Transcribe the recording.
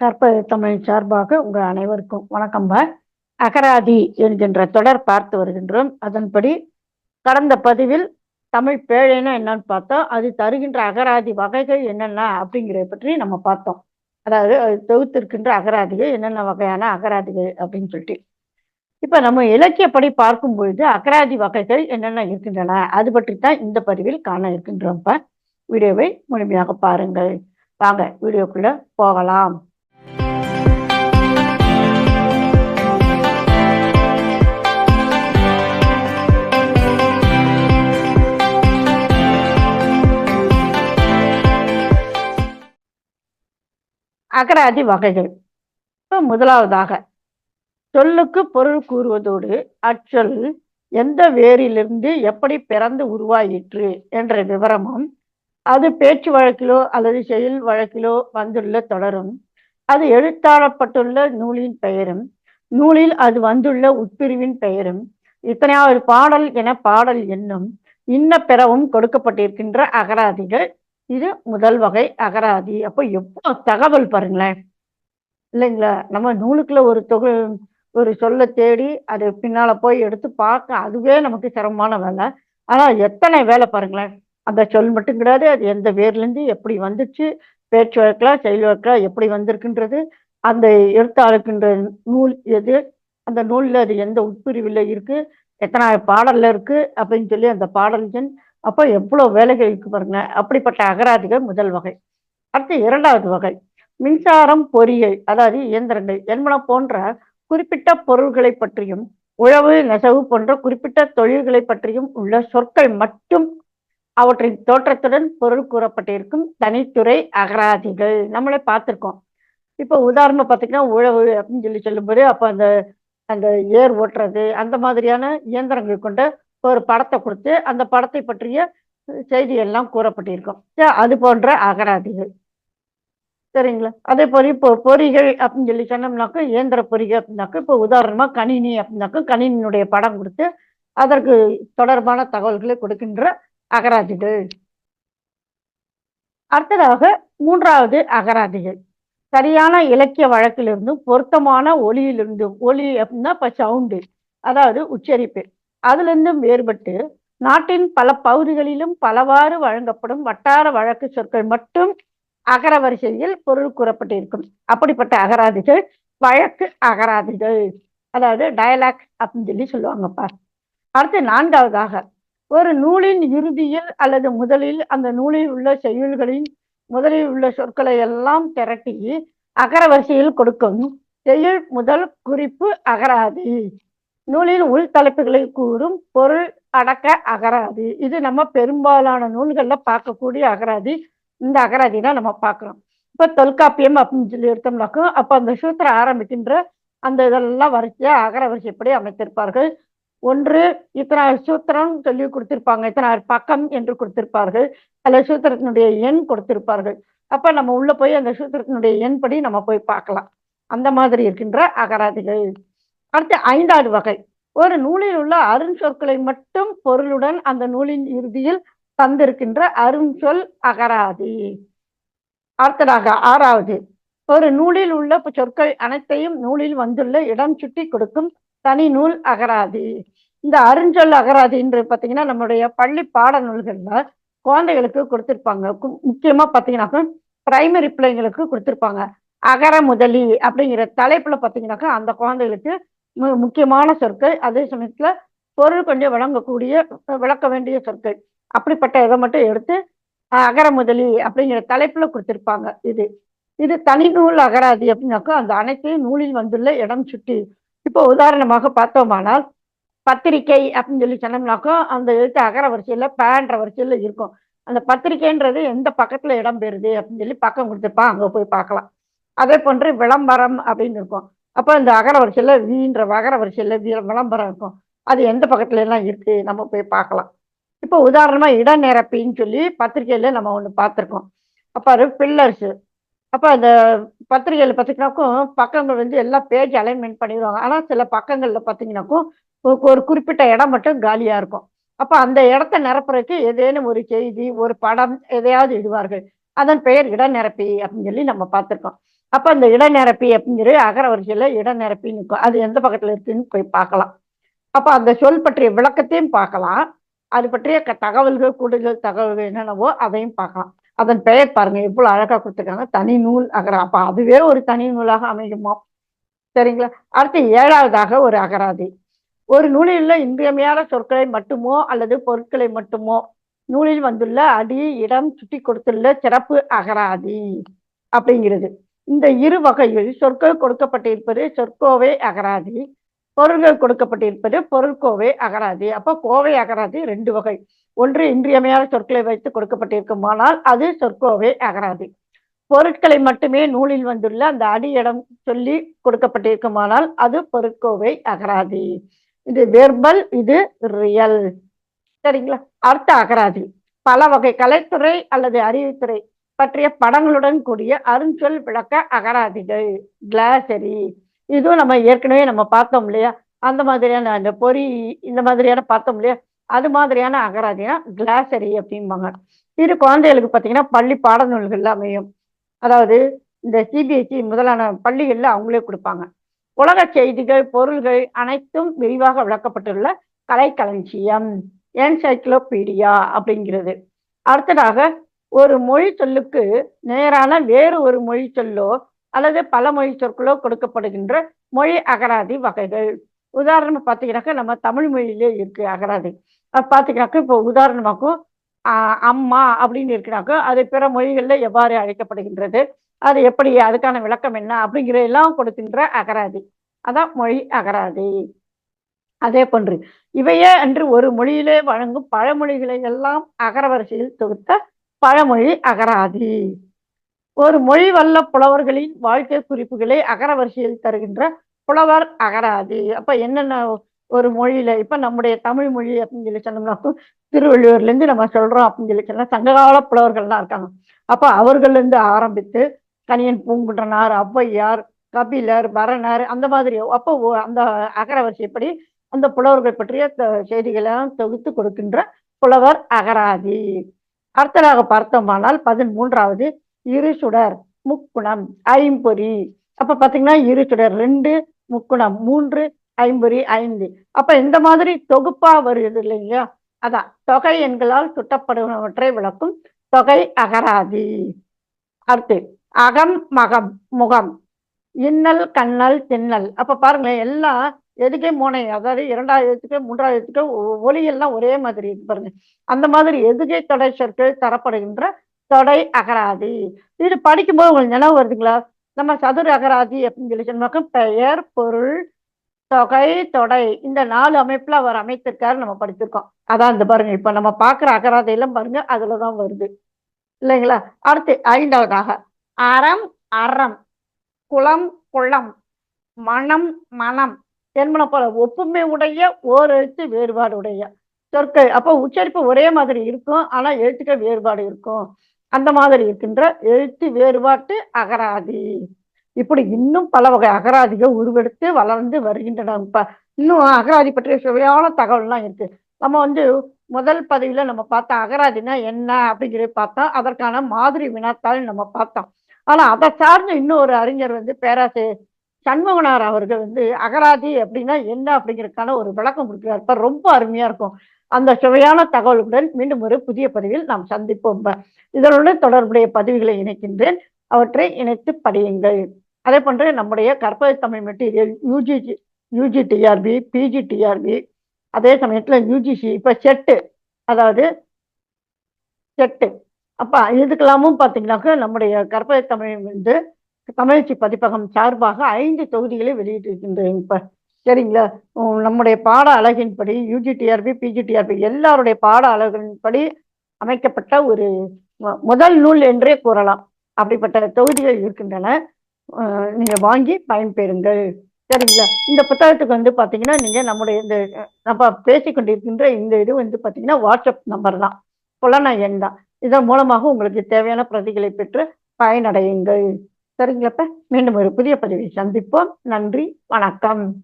கற்பது தமிழ் சார்பாக உங்கள் அனைவருக்கும் வணக்கம்பா அகராதி என்கின்ற தொடர் பார்த்து வருகின்றோம். அதன்படி கடந்த பதிவில் தமிழ் பேழைனா என்னன்னு பார்த்தோம் அது தருகின்ற அகராதி வகைகள் என்னென்ன அப்படிங்கிறத பற்றி நம்ம பார்த்தோம். அதாவது அது தொகுத்திருக்கின்ற அகராதிகள் என்னென்ன வகையான அகராதிகள் அப்படின்னு சொல்லிட்டு. இப்போ நம்ம இலக்கியப்படி பார்க்கும் பொழுது அகராதி வகைகள் என்னென்ன இருக்கின்றன? அது பற்றி தான் இந்த பதிவில் காண இருக்கின்றோம்ப்பா வீடியோவை முழுமையாக பாருங்கள். வாங்க வீடியோக்குள்ள போகலாம். அகராதி வகைகள். இப்போ முதலாவதாக சொல்லுக்கு பொருள் கூறுவதோடு அச்சொல் எந்த வேரிலிருந்து எப்படி பிறந்து உருவாயிற்று என்ற விவரமும் அது பேச்சு வழக்கிலோ அல்லது செயல் வழக்கிலோ வந்துள்ள தொடரும். அது எழுத்தாளப்பட்டுள்ள நூலின் பெயரும் நூலில் அது வந்துள்ள உட்பிரிவின் பெயரும் இத்தனையாவது பாடல் என பாடல் என்னும் இன்ன பிறவும் கொடுக்கப்பட்டிருக்கின்ற அகராதிகள் இது முதல் வகை அகராதி. அப்போ எவ்வளோ தகவல் பாருங்களேன். இல்லைங்களா? நம்ம நூலுக்குள்ள ஒரு தொகு ஒரு சொல்ல தேடி அது பின்னால போய் எடுத்து பார்க்க அதுவே நமக்கு சிரமமான வேலை. ஆனால் எத்தனை வேலை பாருங்களேன். அந்த சொல் மட்டும் கிடையாது. அது எந்த வேர்லேருந்து எப்படி வந்துச்சு பேச்சு வழக்கில் செயல் வழக்கில் எப்படி வந்திருக்குன்றது அந்த எழுத்தாளுக்குன்ற நூல் எது அந்த நூலில் அது எந்த உட்பிரிவில் இருக்கு எத்தனை பாடலில் இருக்கு அப்படின்னு சொல்லி அந்த பாடல் அப்போ எவ்வளோ வேலைகள் இருக்கு பாருங்க. அப்படிப்பட்ட அகராதிகள் முதல் வகை. அடுத்து இரண்டாவது வகை. மின்சாரம் பொறியியல் அதாவது இயந்திரங்கள். என்பன போன்ற குறிப்பிட்ட பொருள்களை பற்றியும் உழவு நெசவு போன்ற குறிப்பிட்ட தொழில்களை பற்றியும் உள்ள சொற்கள் மட்டும் அவற்றின் தோற்றத்துடன் பொருள் கூறப்பட்டிருக்கும் தனித்துறை அகராதிகள். நம்மளே பார்த்துருக்கோம். இப்போ உதாரணம் பார்த்தீங்கன்னா உழவு அப்படின்னு சொல்லி சொல்லும்போது அப்போ அந்த அந்த ஏர் ஓட்டுறது அந்த மாதிரியான இயந்திரங்கள் கொண்ட ஒரு படத்தை கொடுத்து அந்த படத்தை பற்றிய செய்தி எல்லாம் கூறப்பட்டிருக்கும் அது போன்ற அகராதிகள். சரிங்களா? அதே போல இப்போ பொறிகள் அப்படின்னு சொல்லி சொன்னோம்னாக்கா இயந்திர பொறிகள் அப்படின்னாக்கா இப்போ உதாரணமா கணினி அப்படின்னாக்கா கணினியினுடைய படம் கொடுத்து அதற்கு தொடர்பான தகவல்களை கொடுக்கின்ற அகராதிகள். அடுத்ததாக மூன்றாவது அகராதிகள். சரியான இலக்கிய வழக்கிலிருந்தும் பொருத்தமான ஒளியிலிருந்தும் ஒளி அப்படின்னா இப்போ சவுண்டு அதாவது உச்சரிப்பு. அதிலிருந்தும் வேறுபட்டு நாட்டின் பல பகுதிகளிலும் பலவாறு வழங்கப்படும் வட்டார வழக்கு சொற்கள் மட்டும் அகர வரிசையில் பொருள் கூறப்பட்டிருக்கும். அப்படிப்பட்ட அகராதிகள் வழக்கு அகராதிகள். அதாவது டயலாக் அப்படின்னு சொல்லி சொல்லுவாங்கப்பா. அடுத்து நான்காவதாக ஒரு நூலின் இறுதியில் அல்லது முதலில் அந்த நூலில் உள்ள செய்யுள்களின் முதலில் உள்ள சொற்களை எல்லாம் திரட்டி அகர வரிசையில் கொடுக்கும் செய்யுள் முதல் குறிப்பு அகராதி. நூலின் உள் தலைப்புகளை கூறும் பொருள் அடக்க அகராதி. இது நம்ம பெரும்பாலான நூல்கள்ல பார்க்கக்கூடிய அகராதி. இந்த அகராதி தான் நம்ம பார்க்குறோம். இப்போ தொல்காப்பியம் அப்படின்னு சொல்லி எடுத்தோம்னாக்கும் அப்போ அந்த சூத்திரம் ஆரம்பிக்கின்ற அந்த இதெல்லாம் வரிசையா அகர வரிசைப்படி அமைத்திருப்பார்கள். ஒன்று இத்தனை சூத்திரம் சொல்லி கொடுத்திருப்பாங்க. இத்தனை பக்கம் என்று கொடுத்திருப்பார்கள். அல்லது சூத்திரத்தினுடைய எண் கொடுத்திருப்பார்கள். அப்ப நம்ம உள்ள போய் அந்த சூத்திரத்தினுடைய எண் படி நம்ம போய் பார்க்கலாம். அந்த மாதிரி இருக்கின்ற அகராதிகள். அடுத்து ஐந்தாவது வகை. ஒரு நூலில் உள்ள அருஞ்சொற்களை மட்டும் பொருளுடன் அந்த நூலின் இறுதியில் தந்திருக்கின்ற அருஞ்சொல் அகராதி. அடுத்ததாக ஆறாவது. ஒரு நூலில் உள்ள சொற்கள் அனைத்தையும் நூலில் வந்துள்ள இடம் சுட்டி கொடுக்கும் தனி நூல் அகராதி. இந்த அருஞ்சொல் அகராதின்றது பார்த்தீங்கன்னா நம்முடைய பள்ளி பாட நூல்கள்ல குழந்தைகளுக்கு கொடுத்துருப்பாங்க. முக்கியமா பார்த்தீங்கன்னாக்கா பிரைமரி பிள்ளைங்களுக்கு கொடுத்துருப்பாங்க. அகர முதலி அப்படிங்கிற தலைப்புல பார்த்தீங்கன்னாக்கா அந்த குழந்தைகளுக்கு முக்கியமான சொற்கள். அதே சமயத்துல பொருள் கொஞ்சம் விளங்கக்கூடிய விளக்க வேண்டிய சொற்கள். அப்படிப்பட்ட இதை மட்டும் எடுத்து அகர முதலி அப்படிங்கிற தலைப்புல கொடுத்துருப்பாங்க இது. இது தனி நூல் அகராதி அப்படின்னாக்கா அந்த அனைத்தையும் நூலில் வந்துள்ள இடம் சுட்டி. இப்போ உதாரணமாக பார்த்தோமானால் பத்திரிக்கை அப்படின்னு சொல்லி சொன்னோம்னாக்கா அந்த எழுத்து அகர வரிசையில் பேன்ற வரிசையில் இருக்கும். அந்த பத்திரிக்கைன்றது எந்த பக்கத்தில் இடம் பெறுது அப்படின்னு சொல்லி பக்கம் கொடுத்துருப்பான். அங்கே போய் பார்க்கலாம். அதே போன்று விளம்பரம் அப்படின்னு இருக்கும். அப்போ இந்த அகர வரிசையில் வீன்ற அகர வரிசையில் விளம்பரம் இருக்கும். அது எந்த பக்கத்துல எல்லாம் இருக்கு? நம்ம போய் பார்க்கலாம். இப்போ உதாரணமா இடநிரப்பின்னு சொல்லி பத்திரிகையில நம்ம ஒன்று பார்த்துருக்கோம். அப்போ அது பில்லர்ஸு அப்போ அந்த பத்திரிகையில் பார்த்தீங்கன்னாக்கும் பக்கங்கள் வந்து எல்லா பேஜ் அலைன்மெண்ட் பண்ணிடுவாங்க. ஆனால் சில பக்கங்களில் பார்த்தீங்கன்னாக்கும் ஒரு குறிப்பிட்ட இடம் மட்டும் காலியாக இருக்கும். அப்போ அந்த இடத்த நிரப்புறதுக்கு ஏதேனும் ஒரு செய்தி ஒரு படம் எதையாவது இடுவார்கள். அதன் பெயர் இட நிரப்பி அப்படின்னு சொல்லி நம்ம பார்த்துருக்கோம். அப்போ அந்த இடநிரப்பி அப்படிங்கிற அகர வரிசையில் இடநிரப்பி நிற்கும் அது எந்த பக்கத்தில் இருக்குன்னு போய் பார்க்கலாம். அப்போ அந்த சொல் பற்றிய விளக்கத்தையும் பார்க்கலாம். அது பற்றிய க- தகவல்கள் கூடுதல் தகவல்கள் என்னென்னவோ அதையும் பார்க்கலாம். அதன் பெயர் பாருங்க. எவ்வளோ அழகாக கொடுத்துருக்காங்க. தனி நூல் அகரம். அப்போ அதுவே ஒரு தனி நூலாக அமையுமா? சரிங்களா? அடுத்து ஏழாவதாக ஒரு அகராதி. ஒரு நூலில் உள்ள இன்றியமையாத சொற்களை மட்டுமோ அல்லது பொருட்களை மட்டுமோ? நூலில் வந்துள்ள அடி இடம் சுட்டி கொடுத்துள்ள சிறப்பு அகராதி அப்படிங்கிறது. இந்த இரு வகையில் சொற்கள் கொடுக்கப்பட்டிருப்பது சொற்கோவை அகராதி பொருள்கள் கொடுக்கப்பட்டிருப்பது பொருள்கோவை அகராதி. அப்போ கோவை அகராதி ரெண்டு வகை. ஒன்று இன்றியமையாத சொற்களை வைத்து கொடுக்கப்பட்டிருக்குமானால் அது சொற்கோவை அகராதி. பொருட்களை மட்டுமே நூலில் வந்துள்ள அந்த அடி இடம் சொல்லி கொடுக்கப்பட்டிருக்குமானால் அது பொருட்கோவை அகராதி. இது வெர்பல் இது ரியல் சரிங்களா? அர்த்த அகராதி. பல வகை கலைத்துறை அல்லது அறிவுத்துறை. பற்றிய படங்களுடன் கூடிய அருஞ்சொல் விளக்க அகராதிகள் கிளாசரி. இதுவும் நம்ம ஏற்கனவே நம்ம பார்த்தோம் இல்லையா? அந்த மாதிரியான அந்த பொறி இந்த மாதிரியான பார்த்தோம் இல்லையா? அது மாதிரியான அகராதினா கிளாசரி அப்படிம்பாங்க. இது குழந்தைகளுக்கு பார்த்தீங்கன்னா பள்ளி பாடநூல்கள் அமையும். அதாவது இந்த சிபிஎஸ்சி முதலான பள்ளிகளில் அவங்களே கொடுப்பாங்க. உலக செய்திகள் பொருள்கள் அனைத்தும் விரிவாக விளக்கப்பட்டுள்ள கலைக்களஞ்சியம் என்சைக்ளோபீடியா அப்படிங்கிறது. அடுத்ததாக ஒரு மொழி சொல்லுக்கு நேரான வேறு ஒரு மொழி சொல்லோ அல்லது பல மொழி சொற்களோ கொடுக்கப்படுகின்ற மொழி அகராதி வகைகள். உதாரணமா பார்த்தீங்கன்னாக்கா நம்ம தமிழ் மொழியிலே இருக்கு அகராதி. அது பார்த்தீங்கன்னாக்கா இப்போ உதாரணமாக்கும் அம்மா அப்படின்னு இருக்குனாக்கா அது பிற மொழிகளில் எவ்வாறு அழைக்கப்படுகின்றது அது எப்படி அதுக்கான விளக்கம் என்ன அப்படிங்கிற எல்லாம் கொடுக்கின்ற அகராதி. அதான் மொழி அகராதி. அதே போன்று இவையே அன்று ஒரு மொழியிலே வழங்கும் பழமொழிகளை எல்லாம் அகரவரிசையில் தொகுத்த பழமொழி அகராதி. ஒரு மொழி வல்ல புலவர்களின் வாழ்க்கை குறிப்புகளை அகரவரிசையில் தருகின்ற புலவர் அகராதி. அப்ப என்னென்ன ஒரு மொழியில இப்ப நம்முடைய தமிழ் மொழி அப்படின்னு சொல்லி சொன்னோம்னா திருவள்ளுவர்ல இருந்து நம்ம சொல்றோம் அப்படின்னு சொல்லி சொன்னா சங்ககால புலவர்கள்லாம் இருக்காங்க. அப்ப அவர்கள்ல இருந்து ஆரம்பித்து கனியன் பூங்குன்றனார் ஔவையார் கபிலர் பரணர் அந்த மாதிரி அப்போ அந்த அந்த அகரவரிசைப்படி அந்த புலவர்கள் பற்றிய செய்திகளை எல்லாம் தொகுத்து கொடுக்கின்ற புலவர் அகராதி. அடுத்ததாக பார்த்தோமானால் பதிமூன்றாவது இரு சுடர் முக்குணம் ஐம்பொறி. அப்ப பாத்தீங்கன்னா இரு சுடர் ரெண்டு முக்குணம் மூன்று ஐம்பொறி ஐந்து. அப்ப இந்த மாதிரி தொகுப்பா வருது இல்லைங்களா? அதான் தொகை எண்களால் சுட்டப்படுவனவற்றை விளக்கும் தொகை அகராதி. அடுத்து அகம் மகம் முகம். இன்னல் கண்ணல் தின்னல் அப்ப பாருங்களேன் எல்லாம் எதுக்கே மூணை அதாவது இரண்டாயிரத்துக்கு மூன்றாயிரத்துக்கு ஒலியெல்லாம் ஒரே மாதிரி இருக்கு பாருங்க. அந்த மாதிரி எதுகை தொடை சொற்கள் தரப்படுகின்ற தொடை அகராதி. இது படிக்கும்போது உங்களுக்கு நினைவு வருதுங்களா? நம்ம சதுர அகராதி அப்படின்னு சொல்லி சொன்னாக்க பெயர் பொருள் தொகை தொடை. இந்த நாலு அமைப்புல அவர் அமைத்திருக்காரு நம்ம படிச்சிருக்கோம். அதான் இந்த பாருங்க இப்ப நம்ம பாக்குற அகராதி எல்லாம் பாருங்க அதுலதான் வருது. இல்லைங்களா? அடுத்து ஐந்தாவதாக. அறம் அறம். குளம் குளம். மனம் மனம். என்பன போல ஒப்புமை உடைய ஓர் எழுத்து வேறுபாடு உடைய. சொற்கள் அப்போ உச்சரிப்பு ஒரே மாதிரி இருக்கும் ஆனா எழுத்துக்கள் வேறுபாடு இருக்கும். அந்த மாதிரி இருக்கின்ற எழுத்து வேறுபாட்டு அகராதி. இப்படி இன்னும் பல வகை அகராதிகள் உருவெடுத்து வளர்ந்து வருகின்றன. இப்போ இன்னும் அகராதி பற்றிய சுவையான தகவல்லாம் இருக்கு. நம்ம வந்து முதல் பதிவுல நம்ம பார்த்தோம் அகராதினா என்ன அப்படிங்கிறத பார்த்தோம் அதற்கான மாதிரி வினாத்தாள் நம்ம பார்த்தோம். ஆனா அதை சார்ந்த இன்னொரு அறிஞர் வந்து பேராசிரியர் சண்முகனார் அவர்கள் வந்து அகராதி அப்படின்னா என்ன அப்படிங்கிறதுக்கான ஒரு விளக்கம் கொடுக்கிறார். இப்போ ரொம்ப அருமையா இருக்கும். அந்த சுவையான தகவலுடன் மீண்டும் ஒரு புதிய பதிவில் நாம் சந்திப்போம். இதனுடன் தொடர்புடைய பதிவுகளை இணைக்கின்றேன். அவற்றை இணைத்து படியுங்கள். அதே போன்று நம்முடைய Karpaga Tamil material UG UG TRB PG TRB அதே சமயத்தில் யூஜிசி இப்போ செட்டு அதாவது செட்டு. அப்போ இதுக்கெல்லாமும் பார்த்தீங்கன்னாக்கா நம்முடைய கற்பக தமிழ் வந்து தமிழ்ச்சி பதிப்பகம் சார்பாக ஐந்து தொகுதிகளை வெளியிட்டிருக்கின்றேன். இப்போ சரிங்களா? நம்முடைய பாட அழகின்படி யூஜிடிஆர்பி பிஜிடிஆர்பி எல்லாருடைய பாட அழகின்படி அமைக்கப்பட்ட ஒரு முதல் நூல் என்றே கூறலாம். அப்படிப்பட்ட தொகுதிகள் இருக்கின்றன. நீங்கள் வாங்கி பயன்பெறுங்கள். சரிங்களா? இந்த புத்தகத்துக்கு வந்து பார்த்தீங்கன்னா நீங்கள் நம்முடைய இந்த நம்ம பேசிக்கொண்டிருக்கின்ற இந்த இது வந்து பார்த்தீங்கன்னா வாட்ஸ்அப் நம்பர் தான். புலன எண் தான். இதன் மூலமாக உங்களுக்கு தேவையான பிரதிகளை பெற்று பயனடையுங்கள். சரிங்களப்ப. மீண்டும் ஒரு புதிய பதிவை சந்திப்போம். நன்றி. வணக்கம்.